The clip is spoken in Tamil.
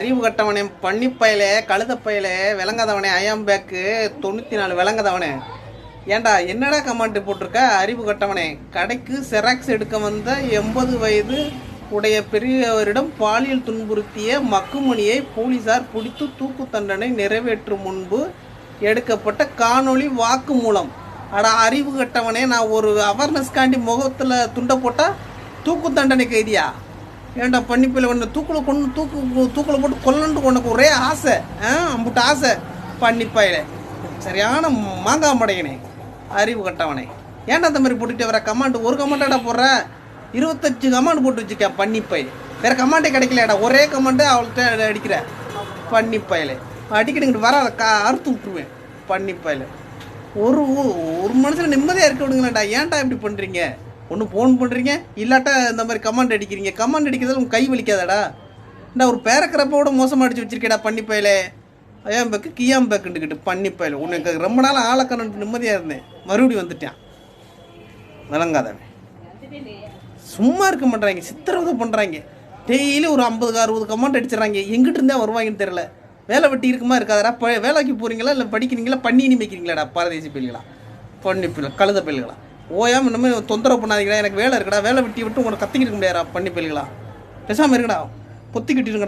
அறிவு கட்டவனே பன்னிப்பயலே கழுதப்பயலே விளங்காதவனே ஐயாம் பேக்கு தொண்ணூற்றி நாலு விளங்காதவனே. ஏன்டா என்னடா கமெண்ட் போட்டிருக்க? அறிவு கட்டவனே. கடைக்கு செராக்ஸ் எடுக்க வந்த எண்பது வயது உடைய பெரியவரிடம் பாலியல் துன்புறுத்திய மக்குமணியை போலீசார் பிடித்து தூக்கு தண்டனை நிறைவேற்றும் முன்பு எடுக்கப்பட்ட காணொளி வாக்குமூலம். அடா அறிவு கட்டவனே நான் ஒரு அவேர்னஸ்காண்டி முகத்தில் துண்டை போட்டால் தூக்கு தண்டனை கைதியா? ஏன்டா பிள்ளை ஒன்று தூக்கில் கொண்டு தூக்கு தூக்கில் போட்டு கொல்லன்ட்டு உனக்கு ஒரே ஆசை. ஆ அம்புட்டு ஆசை. பண்ணிப்பாயில சரியான மாங்கா மடையனே. அறிவு கட்டவனே. ஏன்டா அந்த மாதிரி போட்டுட்டு வர? கமாண்ட் ஒரு கமாண்டாடா போடுற? இருபத்தஞ்சு கமாண்ட் போட்டு வச்சுக்க பண்ணிப்பை வேற கமாண்டே கிடைக்கலடா ஒரே கமாண்டு அவள்கிட்ட அடிக்கிற. பண்ணிப்பயல அடிக்கடிங்கிட்டு வர கா அறுத்து விட்டுருவேன். பண்ணிப்பயல ஒரு ஒரு மனுஷன் நிம்மதியாக இருக்க விடுங்களேன்டா. ஏன்டா இப்படி பண்ணுறீங்க ஒன்று ஃபோன் பண்ணுறீங்க இல்லாட்டா இந்த மாதிரி கமாண்ட் அடிக்கிறீங்க. கமாண்ட் அடிக்கிறதால உங்கள் கை வலிக்காதாடா. இந்த ஒரு பேரக்கிறப்போட மோசமாக அடிச்சு வச்சிருக்கேடா பண்ணிப்பயலே ஐயாம் பேக்கு கியாம் பேக்குண்டுக்கிட்டு பண்ணிப்பயல உனக்கு ரொம்ப நாள் ஆளக்கணுன்ட்டு நிம்மதியாக இருந்தேன். மறுபடியும் வந்துட்டான். விளங்காதவன். சும்மா இருக்க மாட்டாங்க சித்திரவதை பண்ணுறாங்க டெய்லி ஒரு ஐம்பது அறுபது கமெண்ட் அடிச்சிடறாங்க. எங்கிட்ட இருந்தே வருவாங்கன்னு தெரியல. வேலை வெட்டி இருக்குமா இருக்காதடா. ப வேலைக்கு போகிறீங்களா இல்லை படிக்கிறீங்களா? பண்ணி இனிமைக்கிறீங்களாடா? பாரதேசி பிள்ளைகளா? பண்ணி பிள்ளை கழுத பிள்ளைகளா? ஓயாம இன்னும் தொந்தரவு பண்ணாதீங்களா எனக்கு வேலை இருக்குடா. வேலை வெட்டி விட்டு உங்களை கத்திக்கிட்டு இருக்க முடியாதா பண்ணி போயிருக்கலாம் பேசாமல் இருக்கடா பொத்திக்கிட்டு இருங்கடா